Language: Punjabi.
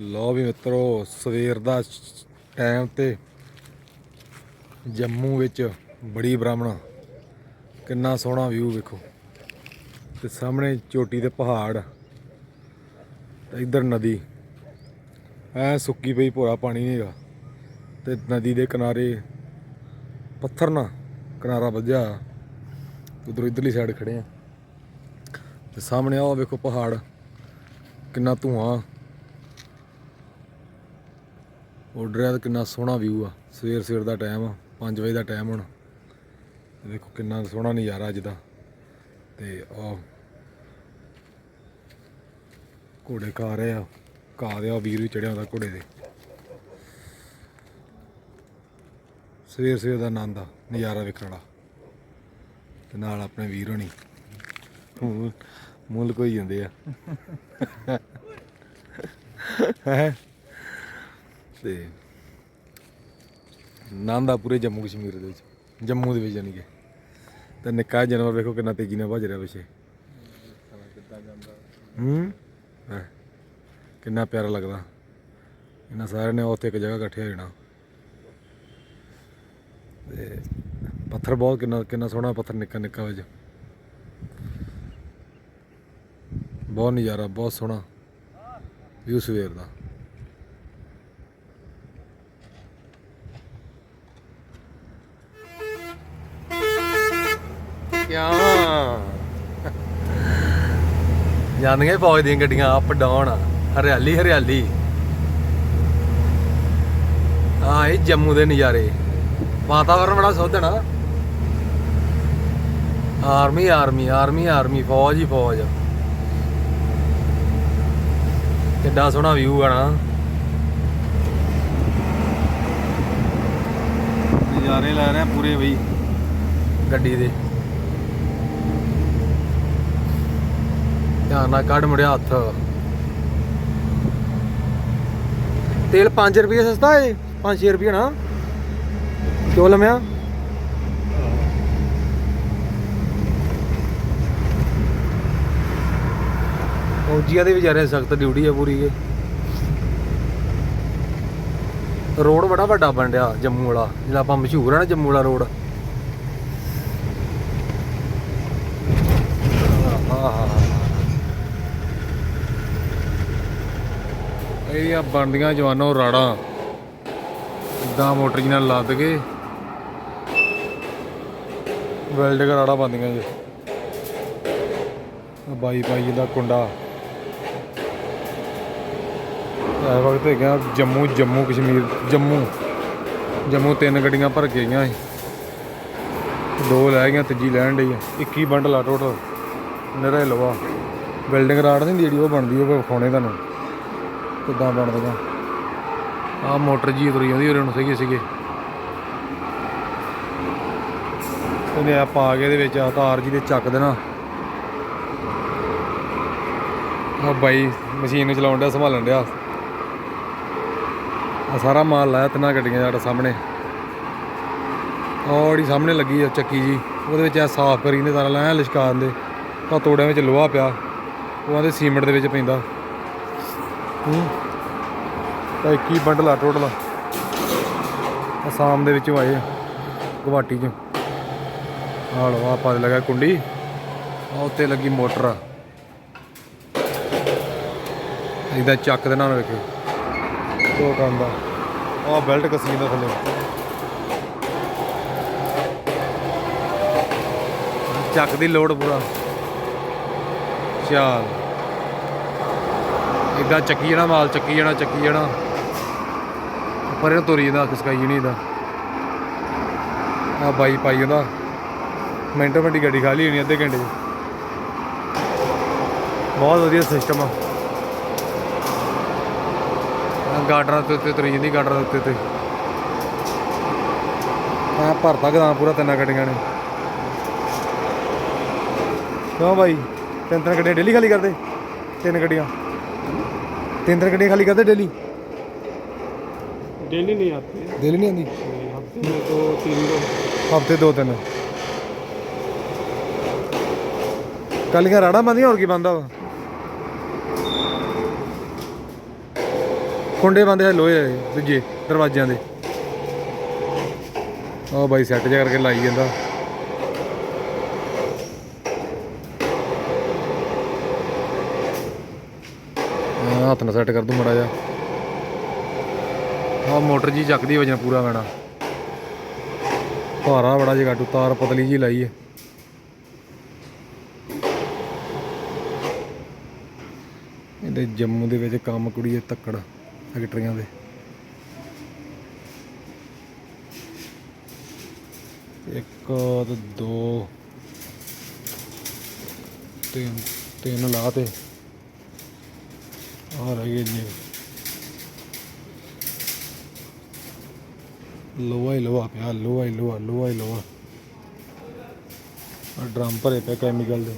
ਲੋ ਵੀ ਮਿੱਤਰੋ, ਸਵੇਰ ਦਾ ਟਾਈਮ ਤੇ ਜੰਮੂ ਵਿੱਚ ਬੜੀ ਬ੍ਰਾਹਮਣ। ਕਿੰਨਾ ਸੋਹਣਾ ਵਿਊ ਵੇਖੋ। ਤੇ ਸਾਹਮਣੇ ਚੋਟੀ ਦੇ ਪਹਾੜ, ਤੇ ਇੱਧਰ ਨਦੀ। ਐ ਸੁੱਕੀ ਪਈ, ਭੋਰਾ ਪਾਣੀ ਨਹੀਂ ਹੈਗਾ ਤੇ ਨਦੀ ਦੇ ਕਿਨਾਰੇ ਪੱਥਰ ਨਾ, ਕਿਨਾਰਾ ਵੱਜਿਆ। ਉਧਰ ਇਧਰਲੀ ਸਾਈਡ ਖੜੇ ਆ। ਤੇ ਸਾਹਮਣੇ ਆਹ ਵੇਖੋ ਪਹਾੜ, ਕਿੰਨਾ ਧੂਆਂ। ਆਰਡਰ ਆ ਤੇ ਕਿੰਨਾ ਸੋਹਣਾ ਵਿਊ ਆ। ਸਵੇਰ ਸਵੇਰ ਦਾ ਟਾਈਮ ਆ 5 ਵਜੇ ਦਾ ਟਾਈਮ ਹੁਣ। ਦੇਖੋ ਕਿੰਨਾ ਸੋਹਣਾ ਨਜ਼ਾਰਾ ਅੱਜ ਦਾ। ਤੇ ਆ ਘੋੜੇ ਖਾ ਰਹੇ ਆ। ਘਾ ਦੇ ਆ, ਵੀਰ ਵੀ ਚੜਿਆ ਹੁੰਦਾ ਘੋੜੇ ਦੇ ਸਵੇਰ ਸਵੇਰ ਦਾ ਆਨੰਦ ਆ, ਨਜ਼ਾਰਾ ਵੇਖਣ ਵਾਲਾ। ਤੇ ਨਾਲ ਆਪਣੇ ਵੀਰ ਹੋਣੀ। ਮੂਲ- ਮੁੱਲ ਕੋਈ ਜਾਂਦੇ ਆ। ਹੈ? ਤੇ ਆਨੰਦ ਆ ਪੂਰੇ ਜੰਮੂ ਕਸ਼ਮੀਰ ਦੇ ਵਿੱਚ, ਜੰਮੂ ਦੇ ਵਿੱਚ ਜਾਨੀ ਕਿ। ਤੇ ਨਿੱਕਾ ਜਾਨਵਰ ਵੇਖੋ ਕਿੰਨਾ ਤੇਜ਼ੀ ਨਾਲ ਭੱਜ ਰਿਹਾ ਪਿੱਛੇ। ਹੂੰ? ਕਿੰਨਾ ਪਿਆਰਾ ਲੱਗਦਾ। ਇਹਨਾਂ ਸਾਰਿਆਂ ਨੇ ਉੱਥੇ ਇੱਕ ਜਗ੍ਹਾ ਇਕੱਠੇ ਹੋ ਜਾਣਾ। ਤੇ ਪੱਥਰ ਬਹੁਤ ਕਿੰਨਾ ਕਿੰਨਾ ਸੋਹਣਾ ਪੱਥਰ ਨਿੱਕਾ ਨਿੱਕਾ ਵਿੱਚ ਬਹੁਤ ਨਜ਼ਾਰਾ, ਬਹੁਤ ਸੋਹਣਾ। ਵਿਊ ਸਵੇਰ ਦਾ। ਜਾਂਦੀਆਂ ਫੌਜ ਦੀਆਂ ਗੱਡੀਆਂ ਅਪ ਡਾਊਨ ਹਰਿਆਲੀ ਹਰਿਆਲੀ। ਆ ਇਹ ਜੰਮੂ ਦੇ ਨਜ਼ਾਰੇ। ਵਾਤਾਵਰਨ ਬੜਾ ਸੁੱਧ ਆਰਮੀ ਆਰਮੀ ਆਰਮੀ ਆਰਮੀ, ਫੌਜ ਹੀ ਫੌਜ ਕਿੱਡਾ ਸੋਹਣਾ ਵਿਊ ਆ ਨਾ। ਨਜ਼ਾਰੇ ਲੈ ਰਹੇ ਪੂਰੇ ਬਈ ਗੱਡੀ ਦੇ। ਧਿਆਨ ਨਾਲ ਕੱਢ ਮੁੜਿਆ ਹੱਥ। ਤੇਲ 5 ਰੁਪਏ ਸਸਤਾ ਏ 5-6 ਰੁਪਏ ਨਾ। ਕਿਉਂ ਲਮਿਆ? ਫੌਜੀਆਂ ਦੇ ਵਿਚਾਰੇ ਸਖਤ ਡਿਊਟੀ ਆ ਪੂਰੀ ਇਹ। ਰੋਡ ਬੜਾ ਵੱਡਾ ਬਣ ਰਿਹਾ ਜੰਮੂ ਵਾਲਾ, ਜਿਹੜਾ ਆਪਾਂ ਮਸ਼ਹੂਰ ਆ ਨਾ ਜੰਮੂ ਵਾਲਾ ਰੋਡ। ਇਹ ਬਣਦੀਆਂ ਜਵਾਨੋ ਰਾੜਾਂ। ਇਦਾਂ ਮੋਟਰ ਜੀ ਨਾਲ ਲੱਦ ਕੇ ਵੈਲਡ ਰਾੜਾਂ ਬੰਦੀਆਂ ਜੀ। ਬਾਈ ਬਾਈ ਦਾ ਕੁੰਡਾ। ਇਹ ਵਕਤ ਹੈਗਾ ਜੰਮੂ ਜੰਮੂ ਕਸ਼ਮੀਰ, ਜੰਮੂ। ਜੰਮੂ ਤਿੰਨ ਗੱਡੀਆਂ ਭਰ ਕੇ ਗਈਆਂ ਸੀ। ਦੋ ਲੈ ਗਈਆਂ, ਤੀਜੀ ਲੈਣ ਡਈ ਆ। 21 ਬੰਡਲ ਆ ਟੋਟਲ ਨਰੇ ਲਵਾ ਬਿਲਡਿੰਗ ਰਾੜ ਨਹੀਂ ਜਿਹੜੀ, ਉਹ ਬਣਦੀ ਉਹ ਵਿਖਾਉਣੇ ਤੁਹਾਨੂੰ। ਕਿੱਦਾਂ ਬਣਦੀਆਂ? ਆ ਮੋਟਰ ਜੀ ਤੁਰੀ ਜਾਂਦੀ ਉਹਦੇ ਹੁਣ ਸੀਗੇ ਸੀਗੇ। ਉਹਨੇ ਆ ਪਾ ਕੇ ਇਹਦੇ ਵਿੱਚ ਆ ਤਾਰ ਜੀ ਦੇ ਚੱਕ ਦੇਣਾ। ਆ ਬਾਈ ਮਸ਼ੀਨ ਨੂੰ ਚਲਾਉਣ ਡਿਆ, ਸੰਭਾਲਣ ਡਿਆ। ਆ ਸਾਰਾ ਮਾਲ ਲਾਇਆ, ਤਿੰਨਾਂ ਗੱਡੀਆਂ ਸਾਡੇ ਸਾਹਮਣੇ। ਉਹ ਜਿਹੜੀ ਸਾਹਮਣੇ ਲੱਗੀ ਆ ਚੱਕੀ ਜੀ, ਉਹਦੇ ਵਿੱਚ ਆ ਸਾਫ਼ ਕਰੀ ਨੇ, ਸਾਰਾ ਲਾਇਆ ਲਿਸ਼ਕਾਨ ਦੇ। ਆ ਤੋੜਿਆਂ ਵਿੱਚ ਲੋਹਾ ਪਿਆ, ਉਹ ਆਂਦੇ ਸੀਮੈਂਟ ਦੇ ਵਿੱਚ ਪੈਂਦਾ। ਤਾਂ 21 ਬੰਡਲ ਆ ਟੋਟਲ? ਅਸਾਮ ਦੇ ਵਿੱਚੋਂ ਆਏ ਆ ਗੁਵਾਹਾਟੀ ਚੋਂ। ਆਹ ਲਓ ਆ ਪਾ ਲਗਾ ਕੁੰਡੀ। ਆ ਉੱਤੇ ਲੱਗੀ ਮੋਟਰ। ਆ ਇਹਦਾ ਚੱਕ ਦੇ ਨਾਲ ਵੇਖੋ। ਦੋ ਕੰਮ ਦਾ। ਆ ਬੈਲਟ ਕਸੀ ਦਾ ਥੱਲੇ। ਚੱਕ ਦੀ ਲੋਡ ਪੂਰਾ। ਚੱਲ। ਇਦਾਂ ਚੱਕੀ ਜਾਣਾ, ਮਾਲ ਚੱਕੀ ਜਾਣਾ ਚੱਕੀ ਜਾਣਾ। ਪਰ ਇਹ ਤੁਰੀ ਜਾਂਦਾ ਖਿਸਕਾਈ ਨਹੀਂ ਦਾ ਆ ਬਾਈ ਪਾਈ ਉਹਦਾ ਮਿੰਟੋ ਮਿੰਟ ਗੱਡੀ ਖਾਲੀ ਹੋਣੀ ਅੱਧੇ ਘੰਟੇ 'ਚ। ਬਹੁਤ ਵਧੀਆ ਸਿਸਟਮ ਆ। ਆਹ ਗਾਡਰਾਂ ਤੇ ਉੱਤੇ ਤੁਰੀ ਜਾਂਦੀ ਗਾਰਡਰਾਂ ਦੇ ਉੱਤੇ ਉੱਤੇ ਆ ਭਰਤਾ ਗਦਾਮ ਪੂਰਾ ਤਿੰਨਾਂ ਗੱਡੀਆਂ ਨੇ। ਕਿਉਂ ਬਾਈ? ਤਿੰਨ ਤਿੰਨ ਗੱਡੀਆਂ ਡੇਲੀ ਖਾਲੀ ਕਰਦੇ? ਤਿੰਨ ਗੱਡੀਆਂ। ਤਿੰਨ ਤਿੰਨ ਗੱਡੀਆਂ ਖਾਲੀ ਕਰਦੇ ਡੇਲੀ डेली नहीं आते ਡੇਲੀ ਨਹੀਂ ਆਉਂਦੀ हफ्ते में दो तीन दो ਹਫਤੇ ਦੋ ਤਿੰਨ ਕੱਲੀਆਂ ਰਾੜਾਂ ਬੰਦੀਆਂ ਹੋਰ ਕੀ ਬੰਦਾ ਵਾ ਖੁੰਡੇ ਬੰਦੇ ਹੈ ਲੋਹੇ ਦੇ ਦੂਜੇ ਦਰਵਾਜ਼ਿਆਂ ਦੇ ਉਹ ਬਾਈ ਸੈੱਟ ਜਿਹਾ ਕਰਕੇ ਲਾਈ ਜਾਂਦਾ ਹੱਥ ਨਾਲ ਸੈੱਟ ਕਰ ਦੂੰ ਮੜਾ ਜਾ ਆ ਮੋਟਰ ਜੀ ਚੱਕਦੀ ਵਜਨ ਪੂਰਾ ਪੈਣਾ। ਭਾਰਾ ਬੜਾ ਜਿਹਾ ਗੱਟੂ ਤਾਰ ਪਤਲੀ ਜੀ ਲਾਈ ਹੈ ਇਹਦੇ ਜੰਮੂ ਦੇ ਵਿੱਚ ਕੰਮ ਕੁੜੀਏ ਤੱਕੜ ਫੈਕਟਰੀਆਂ ਦੇ। ਇੱਕ ਦੋ, ਤਿੰਨ ਤਿੰਨ ਲਾ ਤੇ। ਆ ਰਹਿ ਗਏ ਲੋਹਾ ਹੀ ਲੋਹਾ ਪਿਆ, ਲੋਹਾ ਹੀ ਲੋਹਾ ਲੋਹਾ ਹੀ ਲੋਹਾ। ਡਰਮ ਭਰੇ ਪਏ ਕੈਮੀਕਲ ਦੇ।